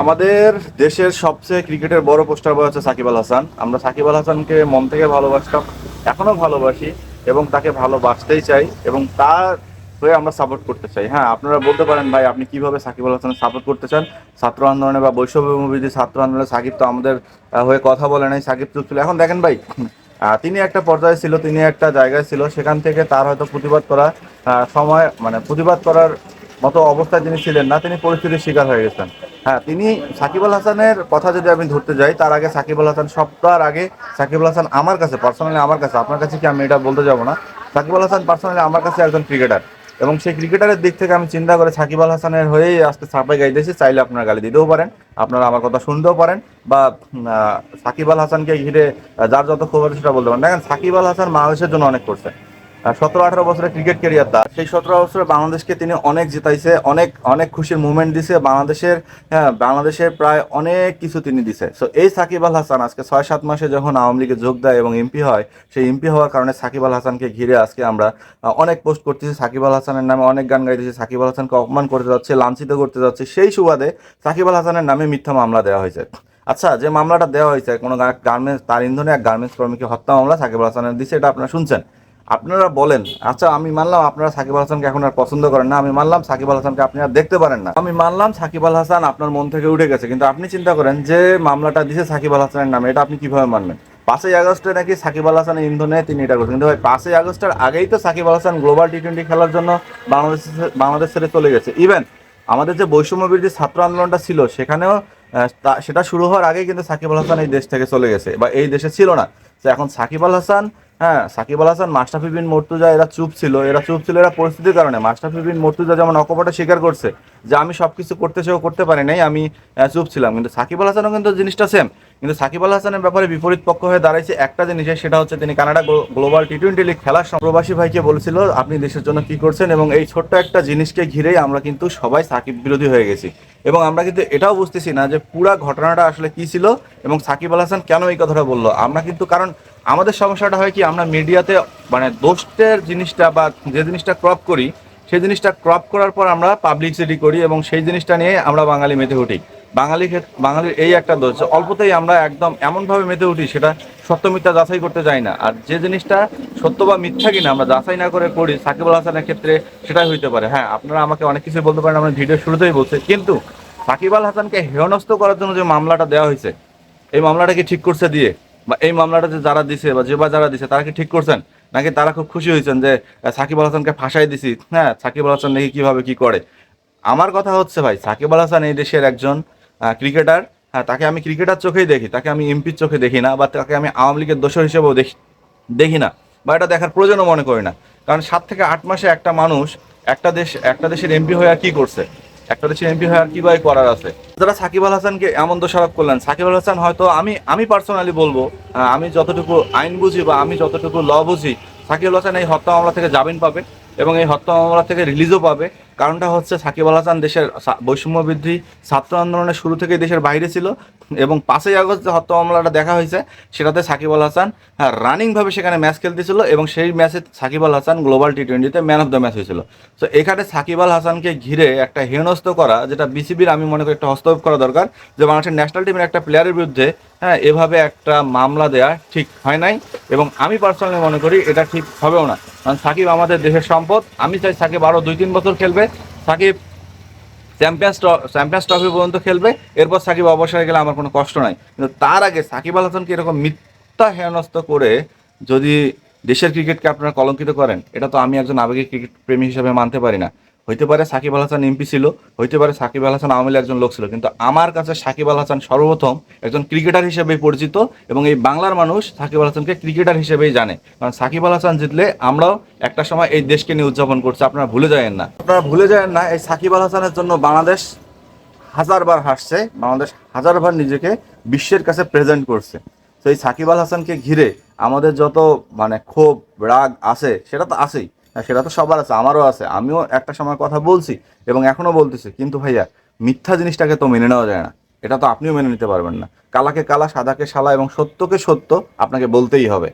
আমাদের দেশের সবচেয়ে ক্রিকেটের বড় পোস্টার বয় হচ্ছে সাকিব আল হাসান। আমরা সাকিব আল হাসানকে মন থেকে ভালোবাসতাম, এখনও ভালোবাসি এবং তাকে ভালোবাসতেই চাই এবং তার হয়ে আমরা সাপোর্ট করতে চাই। হ্যাঁ আপনারা বলতে পারেন, ভাই, আপনি কীভাবে সাকিব আল হাসানের সাপোর্ট করতে চান? ছাত্র আন্দোলনে বা বৈষম্য ছাত্র আন্দোলনে সাকিব তো আমাদের হয়ে কথা বলে নাই, সাকিব চুপ ছিল এখন দেখেন ভাই তিনি একটা পর্যায়ে ছিল, তিনি একটা জায়গায় ছিল, সেখান থেকে তার হয়তো প্রতিবাদ করা সময় মানে প্রতিবাদ করার মতো অবস্থায় তিনি ছিলেন না, তিনি পরিস্থিতির শিকার হয়ে গেছেন। হ্যাঁ তিনি সাকিব আল হাসানের কথা যদি আমি ধরতে যাই, তার আগে সাকিব আল হাসান সপ্তাহ আগে সাকিব আল হাসান আমার কাছে পার্সোনালি আমার কাছে, আপনার কাছে কি আমি এটা বলতে যাব না? সাকিব আল হাসান পার্সোনালি আমার কাছে একজন ক্রিকেটার এবং সেই ক্রিকেটারের দিক থেকে আমি চিন্তা করে সাকিব আল হাসানের হয়েই আজকে ছাপাই গাইতেছি, চাইলে আপনারা গালি দিতেও পারেন, আপনারা আমার কথা শুনতেও পারেন বা সাকিব আল হাসানকে ঘিরে যার যত খবর সেটা বলতে পারেন। দেখেন, সাকিব আল হাসান বাংলাদেশের জন্য অনেক করছে। সতেরো, আঠারো বছরের ক্রিকেট ক্যারিয়ার তার। সেই সতেরো বছরে বাংলাদেশকে তিনি অনেক জিতাইছে, অনেক অনেক খুশির মুভমেন্ট দিছে। বাংলাদেশের হ্যাঁ বাংলাদেশের প্রায় অনেক কিছু তিনি দিছে। সো এই সাকিব আল হাসান আজকে ছয়, সাত মাসে যখন আওয়ামী লীগে যোগ দেয় এবং এমপি হয়, সেই এমপি হওয়ার কারণে সাকিব আল হাসানকে ঘিরে আজকে আমরা অনেক পোস্ট করতেছি। সাকিব আল হাসানের নামে অনেক গান গাইতেছি। সাকিব আল হাসানকে অপমান করতে যাচ্ছে, লাঞ্ছিত করতে যাচ্ছে। সেই সুবাদে সাকিব আল হাসানের নামে মিথ্যা মামলা দেওয়া হয়েছে। আচ্ছা যে মামলাটা দেওয়া হয়েছে, কোনো গার্মেন্টস তার ইন্ধনে এক গার্মেন্টস কর্মীকে হত্যা মামলা সাকিব আল হাসানের দিচ্ছে এটা আপনারা শুনছেন। আপনারা বলেন আচ্ছা আমি মানলাম আপনারা সাকিব আল হাসানকে এখন আর পছন্দ করেন না, আমি মানলাম সাকিব আল হাসানকে আপনি আর দেখতে পারেন না। আমি মানলাম সাকিব আল হাসান আপনার মন থেকে উঠে গেছে, কিন্তু আপনি চিন্তা করেন যে মামলাটা দিছে সাকিব আল হাসানের নামে, এটা আপনি কীভাবে মানবেন? পাঁচই আগস্টে নাকি সাকিব আল হাসানের ইন্ধনে তিনি এটা করছেন। কিন্তু ভাই, পাঁচই আগস্টের আগেই তো Shakib Al Hasan global T twenty খেলার জন্য বাংলাদেশ বাংলাদেশ ছেড়ে চলে গেছে। ইভেন আমাদের যে বৈষম্য বিরোধী ছাত্র আন্দোলনটা ছিল, সেখানেও সেটা শুরু হওয়ার আগেই কিন্তু সাকিব আল হাসান এই দেশ থেকে চলে গেছে, বা এই দেশে ছিল না। তো এখন সাকিব আল হাসান হ্যাঁ সাকিব আল হাসান মাস্টাফি বিন মর্তুজা, এরা চুপ ছিল। এরা চুপ ছিল এরা পরিস্থিতির কারণে। মাস্টাফি বিন মর্তুজা যেমন অকপটে স্বীকার করছে যে আমি সব কিছু করতে চেয়েও করতে পারি নাই, আমি চুপ ছিলাম। কিন্তু সাকিব আল হাসানও কিন্তু জিনিসটা সেম কিন্তু সাকিব আল হাসানের ব্যাপারে বিপরীত পক্ষ হয়ে দাঁড়াইছে একটা জিনিস, সেটা হচ্ছে তিনি Canada global T twenty league খেলার প্রবাসী ভাইকে বলেছিল, আপনি দেশের জন্য কি করছেন? এবং এই ছোট্ট একটা জিনিসকে ঘিরেই আমরা কিন্তু সবাই সাকিব বিরোধী হয়ে গেছি। এবং আমরা কিন্তু এটাও বুঝতেছি না যে পুরা ঘটনাটা আসলে কী ছিল এবং সাকিব আল হাসান কেন এই কথাটা বলল। আমরা কিন্তু কারণ আমাদের সমস্যাটা হয় কি, আমরা মিডিয়াতে মানে দোষের জিনিসটা বা যে জিনিসটা ক্রপ করি, সেই জিনিসটা ক্রপ করার পর আমরা পাবলিসিটি করি এবং সেই জিনিসটা নিয়ে আমরা বাঙালি মেতে উঠি। বাঙালি বাঙালির এই একটা দোষ অল্পতেই আমরা একদম এমনভাবে মেতে উঠি সেটা সত্য মিথ্যা যাচাই করতে যাই না। আর যে জিনিসটা সত্য বা মিথ্যা কিনা আমরা যাচাই না করে করি, সাকিব আল হাসানের ক্ষেত্রে সেটাই হইতে পারে। হ্যাঁ আপনারা আমাকে অনেক কিছু বলতে পারেন, আমরা ভিডিও শুরুতেই বলছে। কিন্তু সাকিব আল হাসানকে হেয়নস্ত করার জন্য যে মামলাটা দেওয়া হয়েছে, এই মামলাটা কি ঠিক করছে দিয়ে? বা এই মামলাটা যে যারা দিছে বা যে বা যারা দিছে, তারা কি ঠিক করছেন? নাকি তারা খুব খুশি হয়েছেন যে সাকিব আল হাসানকে ফাঁসাই দিছি? হ্যাঁ সাকিব আল হাসান দেখি কীভাবে কি করে? আমার কথা হচ্ছে ভাই, সাকিব আল হাসান এই দেশের একজন ক্রিকেটার হ্যাঁ তাকে আমি ক্রিকেটার চোখেই দেখি, তাকে আমি এমপির চোখে দেখি না বা তাকে আমি আওয়ামী লীগের দোষর হিসেবেও দেখি দেখি না বা এটা দেখার প্রয়োজনও মনে করি না। কারণ সাত থেকে আট মাসে একটা মানুষ, একটা দেশ, একটা দেশের এমপি হয়ে আর কি করছে? একটা দেশের এমপি হয়ে আর কি ভাই করার আছে? যারা সাকিব আল হাসানকে এমন দোষারোপ করলেন, সাকিব আল হাসান হয়তো আমি আমি পার্সোনালি বলব আমি যতটুকু আইন বুঝি বা আমি যতটুকু ল বুঝি, সাকিব আল হাসান এই হত্যা মামলা থেকে জামিন পাবে এবং এই হত্যা মামলা থেকে রিলিজও পাবে। কারণটা হচ্ছে সাকিব আল হাসান দেশের বৈষম্য বৃদ্ধি, ছাত্র আন্দোলনের শুরু থেকে দেশের বাইরে ছিল এবং পাঁচই আগস্ট যে হত্যা মামলাটা দেখা হয়েছে, সেটাতে সাকিব আল হাসান হ্যাঁ রানিংভাবে সেখানে ম্যাচ খেলতেছিল এবং সেই ম্যাচে সাকিব আল হাসান গ্লোবাল টি টোয়েন্টিতে ম্যান অফ দ্য ম্যাচ হয়েছিল। তো এখানে সাকিব আল হাসানকে ঘিরে একটা হেনস্থ করা, যেটা বিসিবির আমি মনে করি একটা হস্তক্ষেপ করা দরকার, যে বাংলাদেশের ন্যাশনাল টিমের একটা প্লেয়ারের বিরুদ্ধে হ্যাঁ এভাবে একটা মামলা দেওয়া ঠিক হয় নাই এবং আমি পার্সোনালি মনে করি এটা ঠিক হবেও না। কারণ সাকিব আমাদের দেশের সম্পদ। আমি চাই সাকিব আরও দুই, তিন বছর খেলবে। সাকিব চ্যাম্পিয়ন্স চ্যাম্পিয়ন্স ট্রফি পর্যন্ত খেলবে। এরপর সাকিব অবসরে গেলে আমার কোনো কষ্ট নাই। কিন্তু তার আগে সাকিব আল হাসানকে এরকম মিথ্যা হেনস্থ করে যদি দেশের ক্রিকেটকে আপনারা কলঙ্কিত করেন, এটা তো আমি একজন আবেগিক ক্রিকেট প্রেমী হিসেবে মানতে পারি না। হইতে পারে সাকিব আল হাসান এমপি ছিল, হইতে পারে সাকিব আল হাসান আওয়ামী একজন লোক ছিল, কিন্তু আমার কাছে সাকিব আল হাসান সর্বপ্রথম একজন ক্রিকেটার হিসেবেই পরিচিত এবং এই বাংলার মানুষ সাকিব আল হাসানকে ক্রিকেটার হিসেবেই জানে। কারণ সাকিব আল হাসান জিতলে আমরাও একটা সময় এই দেশকে নিয়ে উদযাপন করছি, আপনারা ভুলে যাবেন না। আপনারা ভুলে যাবেন না, এই সাকিব আল হাসানের জন্য বাংলাদেশ হাজারবার হাসছে, বাংলাদেশ হাজারবার নিজেকে বিশ্বের কাছে প্রেজেন্ট করছে। তো এই সাকিব আল হাসানকে ঘিরে আমাদের যত মানে ক্ষোভ, রাগ আছে, সেটা তো আছেই। সেটা তো সবার আছে, আমারও আছে। আমিও একটা সময় কথা বলছি এবং এখনও বলতেছি, কিন্তু ভাইয়া, মিথ্যা জিনিসটাকে তো মেনে নেওয়া যায় না। এটা তো আপনিও মেনে নিতে পারবেন না। কালাকে কালা, সাদাকে সালা এবং সত্যকে সত্য আপনাকে বলতেই হবে।